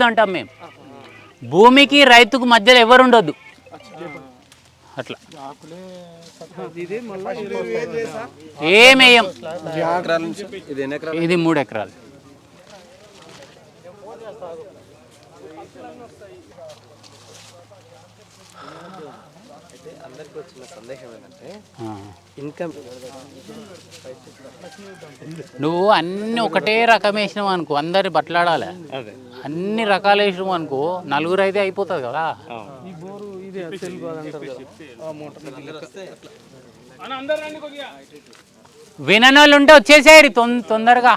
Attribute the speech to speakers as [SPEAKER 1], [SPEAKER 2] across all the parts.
[SPEAKER 1] ఉండొద్దు అంటాం మేము. భూమికి రైతుకు మధ్యలో ఎవరు ఉండొద్దు అట్లా ఏమేయం?
[SPEAKER 2] ఇది
[SPEAKER 1] మూడు ఎకరాలు.
[SPEAKER 2] అందరికి వచ్చిన సందేహం ఏంటంటే
[SPEAKER 1] ఆ.
[SPEAKER 2] ఇన్కమ్
[SPEAKER 1] నువ్వు అన్ని ఒకటే రకం వేసినావు అనుకో అందరి బట్లాడాలి. అన్ని రకాలు వేసినావు అనుకో నలుగురు అయితే అయిపోతుంది కదా. విననోళ్ళు ఉంటే వచ్చేసేయండి తొం- తొందరగా.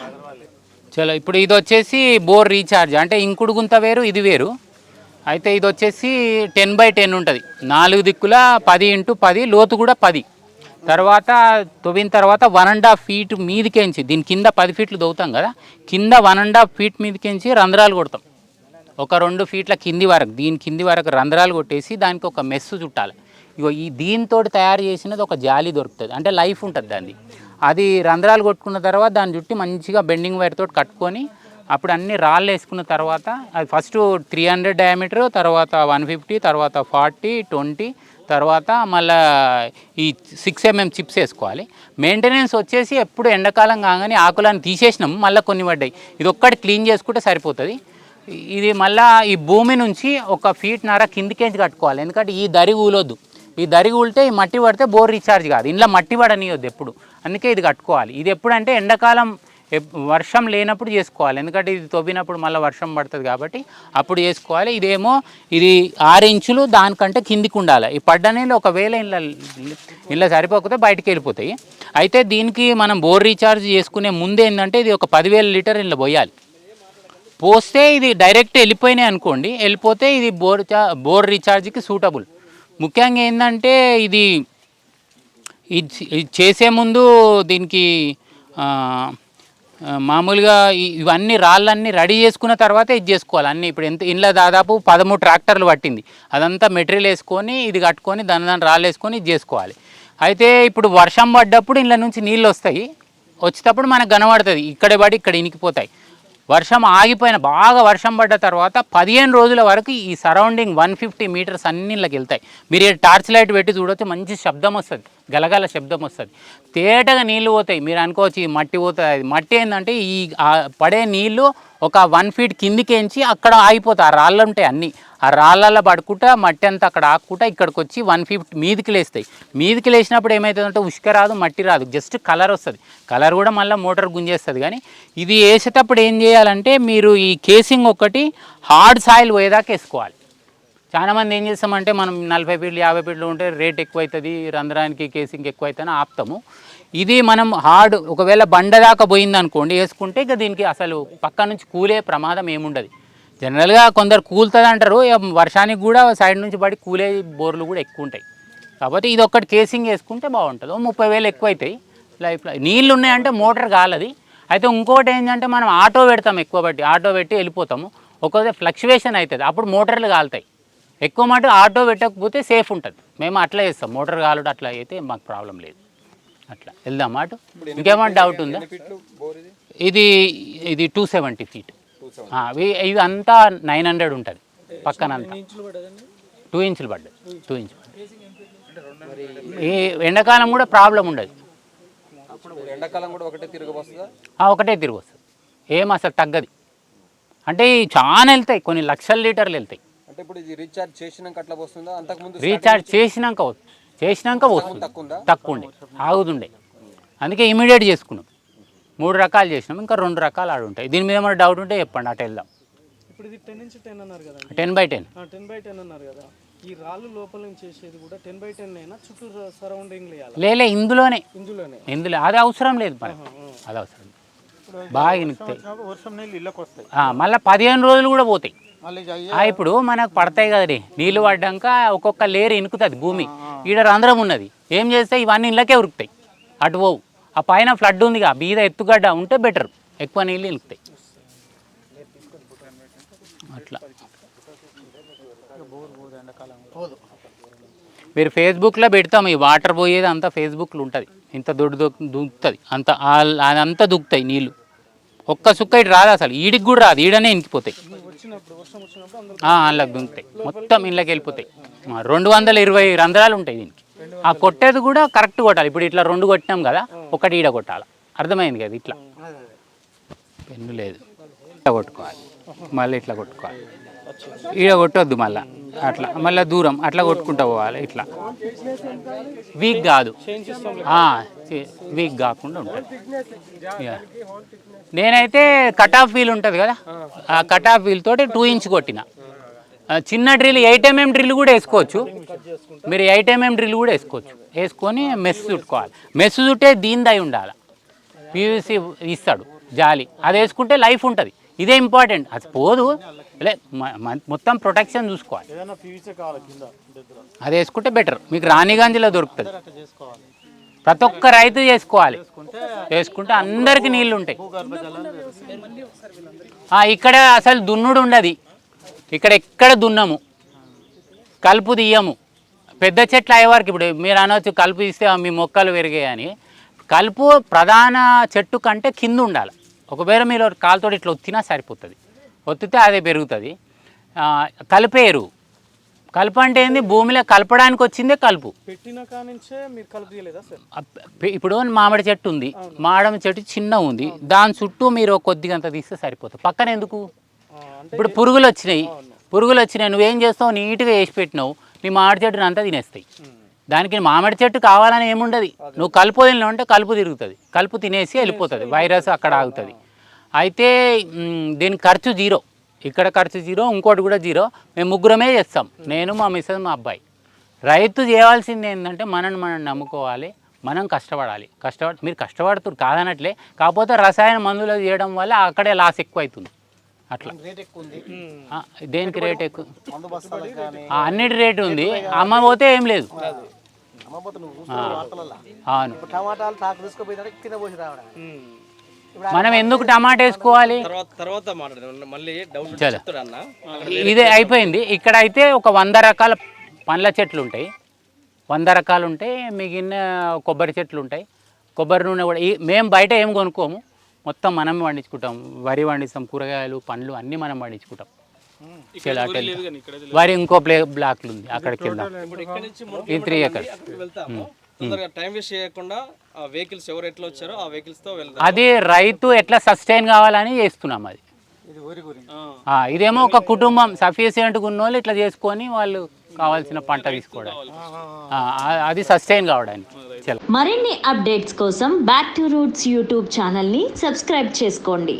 [SPEAKER 1] చలో ఇప్పుడు ఇది వచ్చేసి బోర్ రీఛార్జ్. అంటే ఇంకుడు గుంత వేరు ఇది వేరు. అయితే ఇది వచ్చేసి టెన్ బై టెన్ ఉంటుంది. నాలుగు దిక్కుల పది ఇంటూ పది లోతు కూడా పది. తర్వాత తవ్విన తర్వాత వన్ అండ్ హాఫ్ ఫీట్ మీదకేంచి దీని కింద పది ఫీట్లు దవ్వుతాం కదా కింద వన్ అండ్ హాఫ్ ఫీట్ మీదకేంచి రంధ్రాలు కొడతాం. ఒక రెండు ఫీట్ల కింది వరకు దీని కింది వరకు రంధ్రాలు కొట్టేసి దానికి ఒక మెస్సు చుట్టాలి. ఇగో ఈ దీంతో తయారు చేసినది ఒక జాలి దొరుకుతుంది. అంటే లైఫ్ ఉంటుంది దాన్ని అది రంధ్రాలు కొట్టుకున్న తర్వాత దాన్ని చుట్టి మంచిగా బెండింగ్ వైర్ తోటి కట్టుకొని అప్పుడు అన్ని రాళ్ళు వేసుకున్న తర్వాత అది ఫస్ట్ త్రీ హండ్రెడ్ డయామీటర్ తర్వాత వన్ ఫిఫ్టీ తర్వాత ఫార్టీ ట్వంటీ తర్వాత మళ్ళా ఈ సిక్స్ ఎంఎం చిప్స్ వేసుకోవాలి. మెయింటెనెన్స్ వచ్చేసి ఎప్పుడు ఎండాకాలం కాగానే ఆకులను తీసేసినాం మళ్ళీ కొన్ని పడ్డాయి. ఇది ఒక్కటి క్లీన్ చేసుకుంటే సరిపోతుంది. ఇది మళ్ళా ఈ భూమి నుంచి ఒక ఫీట్ నర కిందికేంచి కట్టుకోవాలి. ఎందుకంటే ఈ దరి ఊలొద్దు. ఈ దరి ఊలితే ఈ మట్టి పడితే బోర్ రీఛార్జ్ కాదు. ఇంట్లో మట్టి పడనియొద్దు ఎప్పుడు. అందుకే ఇది కట్టుకోవాలి. ఇది ఎప్పుడంటే ఎండాకాలం వర్షం లేనప్పుడు చేసుకోవాలి. ఎందుకంటే ఇది తవ్వినప్పుడు మళ్ళీ వర్షం పడుతుంది కాబట్టి అప్పుడు చేసుకోవాలి. ఇదేమో ఇది ఆరు ఇంచులు దానికంటే కిందికి ఉండాలి. ఈ పడ్డ నీళ్ళు ఒకవేళ ఇళ్ళ ఇళ్ళ సరిపోకపోతే బయటికి వెళ్ళిపోతాయి. అయితే దీనికి మనం బోర్ రీఛార్జ్ చేసుకునే ముందు ఏంటంటే ఇది ఒక పదివేల లీటర్ ఇళ్ళ పోయాలి. పోస్తే ఇది డైరెక్ట్ వెళ్ళిపోయినాయి అనుకోండి. వెళ్ళిపోతే ఇది బోర్ చా బోర్ రీఛార్జ్కి సూటబుల్. ముఖ్యంగా ఏంటంటే ఇది ఇది చేసే ముందు దీనికి మామూలుగా ఇవన్నీ రాళ్ళన్నీ రెడీ చేసుకున్న తర్వాత ఇది చేసుకోవాలి. అన్నీ ఇప్పుడు ఎంత ఇంట్లో దాదాపు పదమూడు ట్రాక్టర్లు పట్టింది. అదంతా మెటీరియల్ వేసుకొని ఇది కట్టుకొని దాని దాని రాళ్ళు వేసుకొని ఇది చేసుకోవాలి. అయితే ఇప్పుడు వర్షం పడ్డప్పుడు ఇంట్లో నుంచి నీళ్ళు వస్తాయి. వచ్చేటప్పుడు మనకు కనబడుతుంది. ఇక్కడే పడి ఇక్కడ ఇనికిపోతాయి. వర్షం ఆగిపోయిన బాగా వర్షం పడ్డ తర్వాత పదిహేను రోజుల వరకు ఈ సరౌండింగ్ వన్ ఫిఫ్టీ మీటర్స్ అన్నిళ్ళకి వెళ్తాయి. మీరు టార్చ్ లైట్ పెట్టి చూడొచ్చు మంచి శబ్దం వస్తుంది గలగల శబ్దం వస్తుంది. తేటగా నీళ్ళు పోతాయి. మీరు అనుకోవచ్చు ఈ మట్టి పోతుంది అది మట్టి ఏంటంటే ఈ పడే నీళ్ళు ఒక వన్ ఫీట్ కిందికేంచి అక్కడ ఆగిపోతాయి ఆ రాళ్ళు ఉంటాయి అన్నీ. ఆ రాళ్ళల్లో పడుకుంటా మట్టి అంతా అక్కడ ఆకుకుంటా ఇక్కడికి వచ్చి వన్ ఫిఫ్టీ మీదికి లేస్తాయి. మీదికి లేచినప్పుడు ఏమవుతుందంటే ఉష్క రాదు మట్టి రాదు జస్ట్ కలర్ వస్తుంది. కలర్ కూడా మళ్ళీ మోటార్ గుంజేస్తుంది. కానీ ఇది వేసేటప్పుడు ఏం చేయాలంటే మీరు ఈ కేసింగ్ ఒకటి హార్డ్ సాయిల్ పోయేదాకా వేసుకోవాలి. చాలామంది ఏం చేస్తామంటే మనం నలభై ఫీట్లు యాభై ఫీట్లు ఉంటే రేట్ ఎక్కువ అవుతుంది రంధ్రానికి కేసింగ్ ఎక్కువ అవుతుందని ఆపుతాము. ఇది మనం హార్డ్ ఒకవేళ బండ దాకా పోయిందనుకోండి వేసుకుంటే ఇక దీనికి అసలు పక్క నుంచి కూలే ప్రమాదం ఏముండదు. జనరల్గా కొందరు కూలుతుంది అంటారు. వర్షానికి కూడా సైడ్ నుంచి పడి కూలే బోర్లు కూడా ఎక్కువ ఉంటాయి. కాబట్టి ఇది ఒక్కటి కేసింగ్ వేసుకుంటే బాగుంటుంది. ముప్పై వేలు ఎక్కువ అవుతాయి లైఫ్లో నీళ్ళు ఉన్నాయంటే మోటార్ కాలది. అయితే ఇంకోటి ఏంటంటే మనం ఆటో పెడతాం ఎక్కువ బట్టి. ఆటో పెట్టి వెళ్ళిపోతాము. ఒక్కొక్క ఫ్లక్చువేషన్ అవుతుంది అప్పుడు మోటార్లు కాలుతాయి. ఎక్కువ మాట ఆటో పెట్టకపోతే సేఫ్ ఉంటుంది. మేము అట్లా చేస్తాం. మోటార్ కాలుడు అట్లా అయితే మాకు ప్రాబ్లం లేదు. అట్లా. వెళ్దాం అటు? ఇంకేమైనా డౌట్ ఉందా?
[SPEAKER 2] ఇది?
[SPEAKER 1] ఇది టూ సెవెంటీ ఫీట్ ఇది అంతా నైన్ హండ్రెడ్ ఉంటుంది. పక్కన టూ ఇంచులు పడ్డది. టూ ఇంచులు. ఈ ఎండాకాలం కూడా ప్రాబ్లం ఉండదు.
[SPEAKER 2] అప్పుడు ఎండాకాలం కూడా ఒకటే తిరిగి వస్తుందా?
[SPEAKER 1] ఒకటే తిరిగి వస్తుంది. ఏం అసలు తగ్గది. అంటే ఈ చాలా వెళ్తాయి కొన్ని లక్షల లీటర్లు వెళ్తాయి.
[SPEAKER 2] అంటే ఇప్పుడు ఇది రీఛార్జ్ చేసినాక అట్లా వస్తుందా? అంతకుముందు
[SPEAKER 1] రీఛార్జ్ చేసినాక వస్తుంది. చేసినాక వస్తుంది.
[SPEAKER 2] తక్కువ ఉందా?
[SPEAKER 1] తక్కువ ఉండే. ఆగుతుండే. అందుకే ఇమీడియట్ చేసుకున్నాం. మూడు రకాలు చేసినాం ఇంకా రెండు రకాలు ఆడు ఉంటాయి. దీని మీద ఏమైనా డౌట్ ఉంటే చెప్పండి అటు వెళ్దాం.
[SPEAKER 3] ఇప్పుడు ఇది టెన్ నుంచి టెన్ అన్నారు కదా
[SPEAKER 1] ten by ten
[SPEAKER 3] ten by ten అన్నారు కదా. ఈ రాళ్ళు లోపల నుంచి చేసేది కూడా టెన్ బై టెన్ అయినా చుట్టూ సరౌండింగ్
[SPEAKER 1] లేలే ఇందులోనే.
[SPEAKER 3] ఇందులోనే.
[SPEAKER 1] ఇందులో అది అవసరం లేదు మరి. అది అవసరం బాగా ఇనుకుతాయి.
[SPEAKER 4] నీళ్ళు
[SPEAKER 1] మళ్ళీ పదిహేను రోజులు కూడా పోతాయి. ఇప్పుడు మనకు పడతాయి కదరే నీళ్ళు పడ్డాక ఒక్కొక్క లేరు ఇనుకుతుంది భూమి. ఈడ రంధ్రం ఉన్నది. ఏం చేస్తే ఇవన్నీ ఇళ్ళకే ఉరుకుతాయి. అటు పోవు. ఆ పైన ఫ్లడ్ ఉందిగా బీద ఎత్తుగడ్డ ఉంటే బెటర్ ఎక్కువ నీళ్ళు ఇనుకుతాయి అట్లా. మీరు ఫేస్బుక్లో పెడతాం ఈ వాటర్ పోయేది అంతా ఫేస్బుక్లో ఉంటుంది. ఇంత దొడ్డు దొ- దుక్కుతుంది అంత అదంతా దుక్కుతాయి నీళ్ళు. ఒక్క సుక్క ఇటు రాదు అసలు. ఈడికి కూడా రాదు. ఈడనే ఇంకిపోతాయి అందులోకి దుంకుతాయి. మొత్తం ఇళ్ళకి వెళ్ళిపోతాయి. రెండు వందల ఇరవై రంధ్రాలు ఉంటాయి దీనికి. ఆ కొట్టేది కూడా కరెక్ట్ కొట్టాలి. ఇప్పుడు ఇట్లా రెండు కొట్టినాం కదా ఒకటి ఈడ కొట్టాలి? అర్థమైంది కదా ఇట్లా? పెన్ను లేదు. ఇట్లా కొట్టుకోవాలి. మళ్ళీ ఇట్లా కొట్టుకోవాలి. ఈడ కొట్టొద్దు మళ్ళా. అట్లా. మళ్ళీ దూరం. అట్లా కొట్టుకుంటూ పోవాలి. ఇట్లా. వీక్ కాదు. వీక్ కాకుండా ఉంటుంది. నేనైతే కట్ ఆఫ్ వీల్ ఉంటుంది కదా? ఆ కట్ ఆఫ్ వీల్ తోటి టూ ఇంచ్ కొట్టిన. చిన్న డ్రిల్ ఎయిట్ ఎంఎం డ్రిల్ కూడా వేసుకోవచ్చు. మీరు ఎయిట్ ఎంఎం డ్రిల్ కూడా వేసుకోవచ్చు. వేసుకొని మెస్ చుట్టుకోవాలి. మెస్ చుట్టే దీని దై ఉండాలి. పీవీసీ ఇస్తాడు జాలి. అది వేసుకుంటే లైఫ్ ఉంటుంది. ఇదే ఇంపార్టెంట్. అది పోదు. మొత్తం ప్రొటెక్షన్ చూసుకోవాలి. అది వేసుకుంటే బెటర్. మీకు రాణిగంజ్లో దొరుకుతుంది. ప్రతి ఒక్క రైతు చేసుకోవాలి. చేసుకుంటే అందరికి నీళ్ళు ఉంటాయి. ఇక్కడ అసలు దున్నుడు ఉండదు. ఇక్కడ ఎక్కడ దున్నము? కలుపు తీయము. పెద్ద చెట్లు అయ్యేవారికి ఇప్పుడు మీరు అనవచ్చు కలుపు తీస్తే మీ మొక్కలు పెరిగాయని కలుపు ప్రధాన చెట్టు కంటే కింద ఉండాలి. ఒకవేళ మీరు కాలుతో ఇట్లా ఒత్తినా సరిపోతుంది. ఒత్తితే అదే పెరుగుతుంది. కలిపే ఎరువు కలుపు అంటే ఏంది? భూమిలో కలపడానికి వచ్చిందే కలుపు. ఇప్పుడు మామిడి చెట్టు ఉంది. మామిడి చెట్టు చిన్న ఉంది. దాని చుట్టూ మీరు కొద్దిగా అంత తీస్తే సరిపోతుంది. పక్కన ఎందుకు? ఇప్పుడు పురుగులు వచ్చినాయి. పురుగులు వచ్చినాయి. నువ్వేం చేస్తావు? నీట్గా వేసి పెట్టినావు. నీ మామిడి చెట్టుని అంతా తినేస్తాయి. దానికి మామిడి చెట్టు కావాలని ఏముండదు. నువ్వు కలుపు వదిలినావు అంటే కలుపు తిరుగుతుంది. కలుపు తినేసి వెళ్ళిపోతుంది. వైరస్ అక్కడ ఆగుతుంది. అయితే దీని ఖర్చు జీరో. ఇక్కడ ఖర్చు జీరో ఇంకోటి కూడా జీరో. మేము ముగ్గురమే చేస్తాం. నేను మా మిస్సెస్ మా అబ్బాయి. రైతు చేయాల్సింది ఏంటంటే మనని మనం నమ్ముకోవాలి. మనం కష్టపడాలి. కష్టపడి మీరు కష్టపడుతున్నారు కాదనట్లే. కాకపోతే రసాయన మందులు చేయడం వల్ల అక్కడే లాస్ ఎక్కువ అవుతుంది అట్లా. ఆ, దేనికి రేట్ ఎక్కువ? ఆ, అన్నిటి రేటు ఉంది. అమ్మ పోతే ఏం లేదు. ఆ, అవును. మనం ఎందుకు టమాటా వేసుకోవాలి?
[SPEAKER 5] తర్వాత తర్వాత మాట్లాడదాం. మళ్ళీ డౌట్
[SPEAKER 1] చలో.
[SPEAKER 5] చెప్తాడు అన్న.
[SPEAKER 1] ఇదే అయిపోయింది. ఇక్కడ అయితే ఒక వంద రకాల పండ్ల చెట్లు ఉంటాయి. వంద రకాలు ఉంటాయి మిగిలిన కొబ్బరి చెట్లు ఉంటాయి. కొబ్బరి నూనె కూడా మేము బయట ఏం కొనుక్కోము. మొత్తం మనం పండించుకుంటాం. వరి పండిస్తాం కూరగాయలు పండ్లు అన్నీ మనం పండించుకుంటాం. వరి ఇంకో ప్లే బ్లాక్లు ఉంది అక్కడికి ఈ త్రీ ఎకర్స్.
[SPEAKER 5] అక్కడికి వెళ్తాము. తొందరగా టైం వేస్ట్ చేయకుండా ఆ వెహికల్స్ ఎవరు ఎట్లా వచ్చారో ఆ వెహికల్స్తో వెళ్దాం.
[SPEAKER 1] అది రైతు ఎట్లా సస్టైన్ కావాలని చేస్తున్నాం అది. ఇదేమో ఒక కుటుంబం సఫిషియెంట్గా ఉన్న వాళ్ళు ఇట్లా చేసుకొని వాళ్ళు కావాల్సిన పంట తీసుకోవడం. ఆ, అది సస్టైన్ కావడానికి.
[SPEAKER 6] మరిన్ని అప్డేట్స్ కోసం బ్యాక్ టు రూట్స్ యూట్యూబ్ ఛానల్ని సబ్స్క్రైబ్ చేసుకోండి.